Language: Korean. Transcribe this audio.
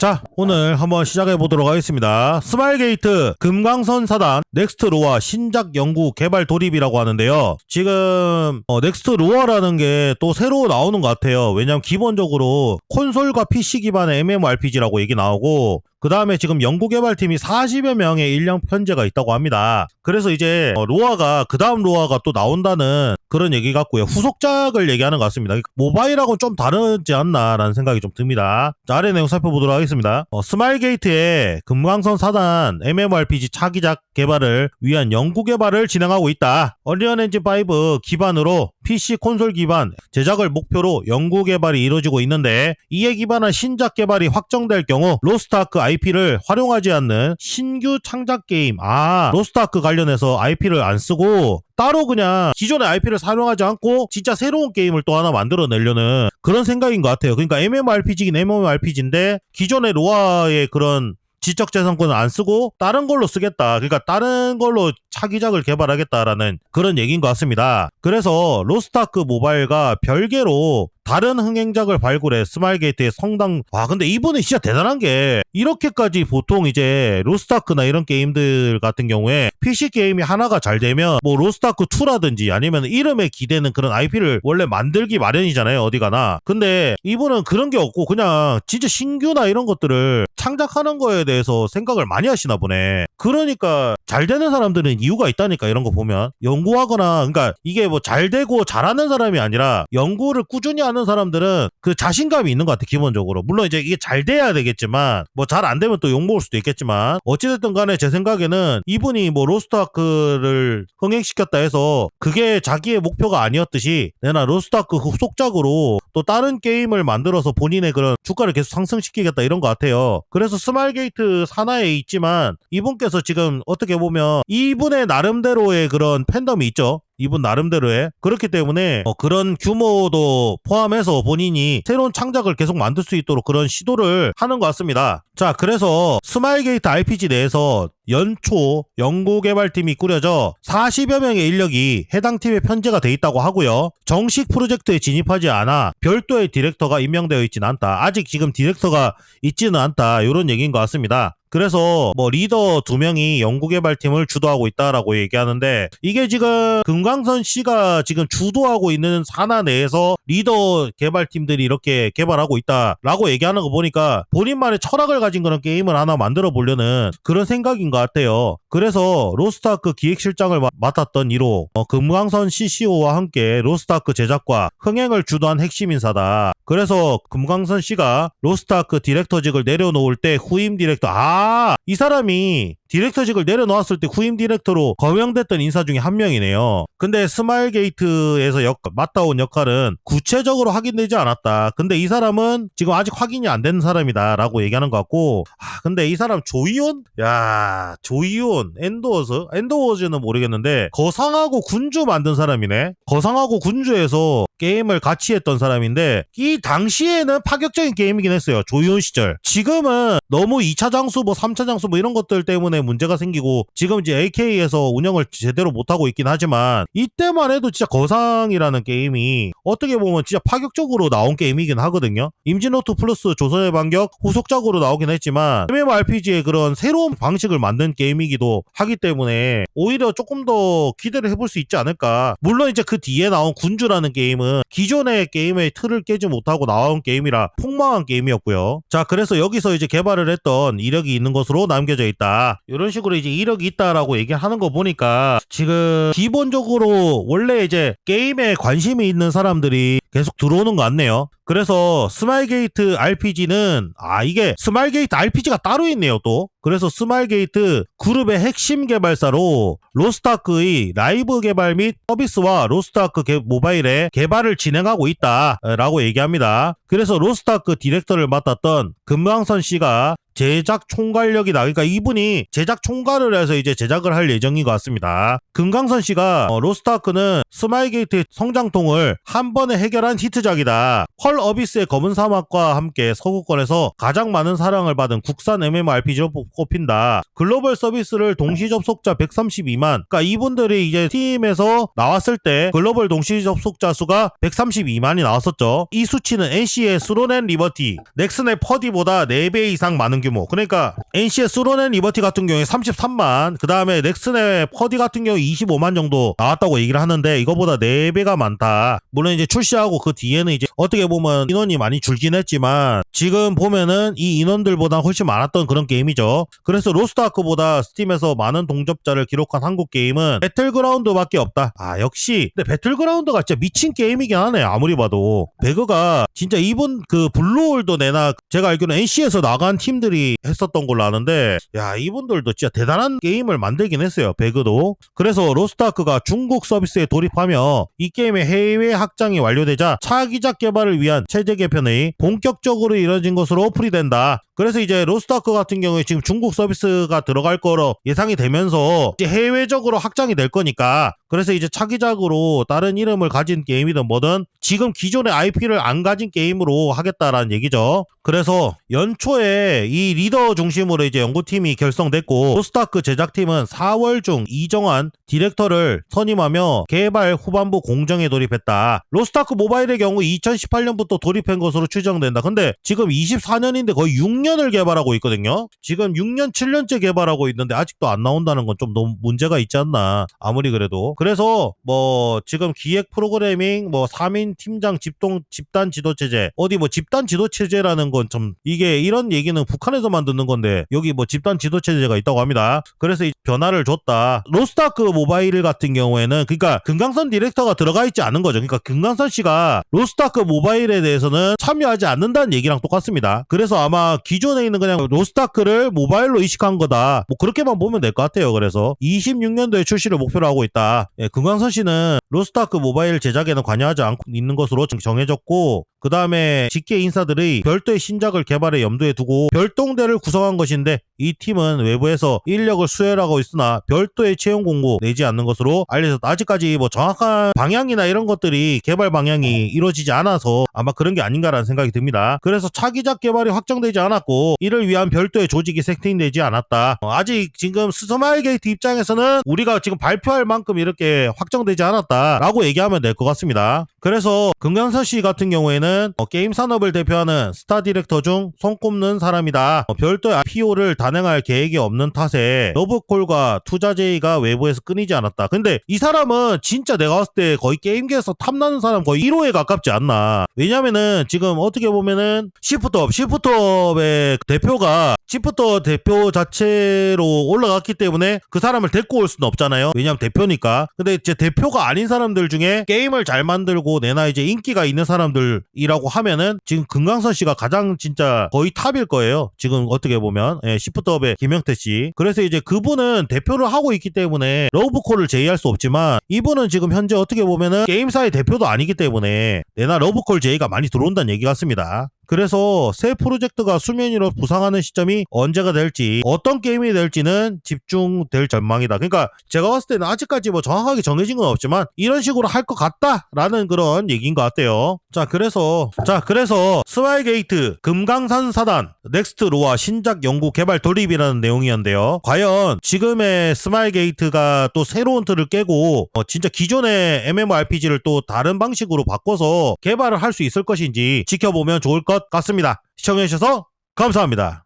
자, 오늘 한번 시작해 보도록 하겠습니다. 스마일게이트 금강선 사단 넥스트 로아 신작 연구 개발 돌입이라고 하는데요. 지금 어, 넥스트 로아라는 게 또 새로 나오는 것 같아요. 왜냐면 기본적으로 콘솔과 PC 기반의 MMORPG라고 얘기 나오고 그 다음에 지금 연구 개발팀이 40여 명의 인력 편제가 있다고 합니다. 그래서 이제 어, 로아가 그 다음 로아가 또 나온다는 그런 얘기 같고요. 후속작을 얘기하는 것 같습니다. 모바일하고는 좀 다르지 않나라는 생각이 좀 듭니다. 자, 아래 내용 살펴보도록 하겠습니다. 어, 스마일게이트의 금강선 사단 MMORPG 차기작 개발을 위한 연구 개발을 진행하고 있다. 언리언 엔진 5 기반으로 PC 콘솔 기반 제작을 목표로 연구 개발이 이루어지고 있는데 이에 기반한 신작 개발이 확정될 경우 로스트아크 IP를 활용하지 않는 신규 창작 게임 아 로스트아크 관련해서 IP를 안 쓰고 따로 그냥 기존의 IP를 사용하지 않고 진짜 새로운 게임을 또 하나 만들어내려는 그런 생각인 것 같아요. 그러니까 MMORPG긴 MMORPG인데 기존의 로아의 그런 지적재산권을 안 쓰고 다른 걸로 쓰겠다. 그러니까 다른 걸로 차기작을 개발하겠다라는 그런 얘기인 것 같습니다. 그래서 로스타크 모바일과 별개로 다른 흥행작을 발굴해 스마일게이트의 성당. 와 근데 이분은 진짜 대단한 게 이렇게까지 보통 이제 로스타크나 이런 게임들 같은 경우에 PC 게임이 하나가 잘 되면 뭐 로스타크 2라든지 아니면 이름에 기대는 그런 IP를 원래 만들기 마련이잖아요 어디 가나. 근데 이분은 그런 게 없고 그냥 진짜 신규나 이런 것들을 창작하는 거에 대해서 생각을 많이 하시나 보네. 그러니까 잘 되는 사람들은 이유가 있다니까 이런 거 보면. 연구하거나 그러니까 이게 뭐 잘 되고 잘하는 사람이 아니라 연구를 꾸준히 하는 사람들은 그 자신감이 있는 것 같아 기본적으로. 물론 이제 이게 잘 돼야 되겠지만 뭐 잘 안 되면 또 욕먹을 수도 있겠지만 어찌됐든 간에 제 생각에는 이분이 뭐 로스트아크를 흥행시켰다 해서 그게 자기의 목표가 아니었듯이 내가 로스트아크 후속작으로 또 다른 게임을 만들어서 본인의 그런 주가를 계속 상승시키겠다 이런 것 같아요. 그래서 스마일게이트 산하에 있지만 이분께서 지금 어떻게 보면 이분의 나름대로의 그런 팬덤이 있죠. 이분 나름대로의. 그렇기 때문에 어, 그런 규모도 포함해서 본인이 새로운 창작을 계속 만들 수 있도록 그런 시도를 하는 것 같습니다. 자, 그래서 스마일게이트 RPG 내에서 연초 연구개발팀이 꾸려져 40여 명의 인력이 해당 팀에 편제가 돼 있다고 하고요. 정식 프로젝트에 진입하지 않아 별도의 디렉터가 임명되어 있지는 않다. 아직 지금 디렉터가 있지는 않다. 이런 얘기인 것 같습니다. 그래서 뭐 리더 두 명이 연구개발팀을 주도하고 있다라고 얘기하는데 이게 지금 금강선 씨가 지금 주도하고 있는 산하 내에서 리더 개발팀들이 이렇게 개발하고 있다라고 얘기하는 거 보니까 본인만의 철학을 가진 그런 게임을 하나 만들어 보려는 그런 생각인 것 같아요. 그래서 로스트아크 기획실장을 마- 맡았던 1호 어, 금강선 CCO와 함께 로스트아크 제작과 흥행을 주도한 핵심 인사다. 그래서 금강선 씨가 로스트아크 디렉터직을 내려놓을 때 후임 디렉터 아 이 사람이 디렉터직을 내려놓았을 때 후임 디렉터로 거명됐던 인사 중에 한 명이네요. 근데 스마일 게이트에서 역, 맡아온 역할은 구체적으로 확인되지 않았다. 근데 이 사람은 지금 아직 확인이 안 된 사람이다라고 얘기하는 것 같고 아 근데 이 사람 조이온? 야 조이온 엔도워즈? 엔도워즈는 모르겠는데 거상하고 군주 만든 사람이네. 거상하고 군주에서 게임을 같이 했던 사람인데 이 당시에는 파격적인 게임이긴 했어요. 조이온 시절. 지금은 너무 2차 장수 뭐 3차 장수 뭐 이런 것들 때문에 문제가 생기고 지금 이제 AK에서 운영을 제대로 못하고 있긴 하지만 이때만 해도 진짜 거상이라는 게임이 어떻게 보면 진짜 파격적으로 나온 게임이긴 하거든요. 임진노트 플러스 조선의 반격 후속작으로 나오긴 했지만 MMORPG의 그런 새로운 방식을 만든 게임이기도 하기 때문에 오히려 조금 더 기대를 해볼 수 있지 않을까. 물론 이제 그 뒤에 나온 군주라는 게임은 기존의 게임의 틀을 깨지 못하고 나온 게임이라 폭망한 게임이었고요. 자, 그래서 여기서 이제 개발을 했던 이력이 있는 것으로 남겨져 있다. 이런 식으로 이제 이력이 있다라고 얘기하는 거 보니까 지금 기본적으로 원래 이제 게임에 관심이 있는 사람들이 계속 들어오는 것 같네요. 그래서 스마일게이트 RPG는 아 이게 스마일게이트 RPG가 따로 있네요 또. 그래서 스마일게이트 그룹의 핵심 개발사로 로스트아크의 라이브 개발 및 서비스와 로스트아크 개- 모바일의 개발을 진행하고 있다라고 얘기합니다. 그래서 로스트아크 디렉터를 맡았던 금강선 씨가 제작 총괄력이다. 그러니까 이분이 제작 총괄을 해서 이제 제작을 할 예정인 것 같습니다. 금강선 씨가 어, 로스트아크는 스마일게이트 성장통을 한 번에 해결한 히트작이다. 펄 어비스의 검은 사막과 함께 서구권에서 가장 많은 사랑을 받은 국산 MMORPG로 꼽힌다. 글로벌 서비스를 동시 접속자 132만. 그러니까 이분들이 이제 팀에서 나왔을 때 글로벌 동시 접속자 수가 132만이 나왔었죠. 이 수치는 NC의 스로넨 리버티, 넥슨의 퍼디보다 4배 이상 많은 규모. 그러니까 NC의 스로넨 리버티 같은 경우에 33만, 그 다음에 넥슨의 퍼디 같은 경우에 25만 정도 나왔다고 얘기를 하는데 이거보다 4배가 많다. 물론 이제 출시하고 그 뒤에는 이제 어떻게 보면 인원이 많이 줄긴 했지만 지금 보면은 이 인원들보다 훨씬 많았던 그런 게임이죠. 그래서 로스트아크보다 스팀에서 많은 동접자를 기록한 한국 게임은 배틀그라운드밖에 없다. 아 역시 근데 배틀그라운드가 진짜 미친 게임이긴 하네 아무리 봐도 배그가 진짜 이분 그 블루홀도 내나 제가 알기로는 NC에서 나간 팀들이 했었던 걸로 아는데 야 이분들도 진짜 대단한 게임을 만들긴 했어요 배그도. 그래서 로스트아크가 중국 서비스에 돌입하며 이 게임의 해외 확장이 완료되자 차기작 개발을 위한 체제 개편이 본격적으로 이뤄진 것으로 풀이된다 그래서 이제 로스트아크 같은 경우에 지금 중국 서비스가 들어갈 거로 예상이 되면서 이제 해외적으로 확장이 될 거니까 그래서 이제 차기작으로 다른 이름을 가진 게임이든 뭐든 지금 기존의 IP를 안 가진 게임으로 하겠다라는 얘기죠. 그래서 연초에 이 리더 중심으로 이제 연구팀이 결성됐고 로스트아크 제작팀은 4월 중 이정환 디렉터를 선임하며 개발 후반부 공정에 돌입했다. 로스트아크 모바일의 경우 2018년부터 돌입한 것으로 추정된다. 근데 지금 24년인데 거의 6년 을 개발하고 있거든요. 지금 6년, 7년째 개발하고 있는데 아직도 안 나온다는 건 좀 너무 문제가 있지 않나. 아무리 그래도. 그래서 뭐 지금 기획 프로그래밍 뭐 3인 팀장 집동 집단 지도 체제 어디 뭐 집단 지도 체제라는 건 좀 이게 이런 얘기는 북한에서만 듣는 건데 여기 뭐 집단 지도 체제가 있다고 합니다. 그래서 이 변화를 줬다. 로스트아크 모바일 같은 경우에는 그러니까 금강선 디렉터가 들어가 있지 않은 거죠. 그러니까 금강선 씨가 로스트아크 모바일에 대해서는 참여하지 않는다는 얘기랑 똑같습니다. 그래서 아마 기 존에 있는 그냥 로스트아크를 모바일로 이식한 거다. 뭐 그렇게만 보면 될 것 같아요. 그래서 26년도에 출시를 목표로 하고 있다. 예, 금강선 씨는 로스트아크 모바일 제작에는 관여하지 않고 있는 것으로 정해졌고 그 다음에 직계 인사들의 별도의 신작을 개발에 염두에 두고 별동대를 구성한 것인데 이 팀은 외부에서 인력을 수혈하고 있으나 별도의 채용 공고 내지 않는 것으로 알려졌다. 아직까지 뭐 정확한 방향이나 이런 것들이 개발 방향이 이루어지지 않아서 아마 그런 게 아닌가라는 생각이 듭니다. 그래서 차기작 개발이 확정되지 않았고 이를 위한 별도의 조직이 세팅되지 않았다. 어, 아직 지금 스마일 게이트 입장에서는 우리가 지금 발표할 만큼 이렇게 확정되지 않았다 라고 얘기하면 될 것 같습니다. 그래서 금강선 씨 같은 경우에는 어, 게임 산업을 대표하는 스타 디렉터 중 손꼽는 사람이다. 어, 별도의 PO를 단행할 계획이 없는 탓에 러브콜과 투자 제의가 외부에서 끊이지 않았다. 근데 이 사람은 진짜 내가 봤을 때 거의 게임계에서 탐나는 사람 거의 1호에 가깝지 않나. 왜냐면은 지금 어떻게 보면은 시프트업, 시프트업의 대표가 시프터 대표 자체로 올라갔기 때문에 그 사람을 데리고 올 수는 없잖아요. 왜냐면 대표니까. 근데 이제 대표가 아닌 사람들 중에 게임을 잘 만들고 내나 이제 인기가 있는 사람들이라고 하면은 지금 금강선 씨가 가장 진짜 거의 탑일 거예요. 지금 어떻게 보면 예, 시프트업의 김영태 씨. 그래서 이제 그분은 대표를 하고 있기 때문에 러브콜을 제의할 수 없지만 이분은 지금 현재 어떻게 보면은 게임사의 대표도 아니기 때문에 내나 러브콜 제의가 많이 들어온다는 얘기 같습니다. 그래서 새 프로젝트가 수면 위로 부상하는 시점이 언제가 될지 어떤 게임이 될지는 집중될 전망이다. 그러니까 제가 봤을 때는 아직까지 뭐 정확하게 정해진 건 없지만 이런 식으로 할 것 같다라는 그런 얘기인 것 같아요. 자 그래서 자 그래서 스마일 게이트 금강산 사단 넥스트 로아 신작 연구 개발 돌입이라는 내용이었는데요. 과연 지금의 스마일 게이트가 또 새로운 틀을 깨고 어, 진짜 기존의 MMORPG를 또 다른 방식으로 바꿔서 개발을 할 수 있을 것인지 지켜보면 좋을 것 같습니다. 시청해주셔서 감사합니다.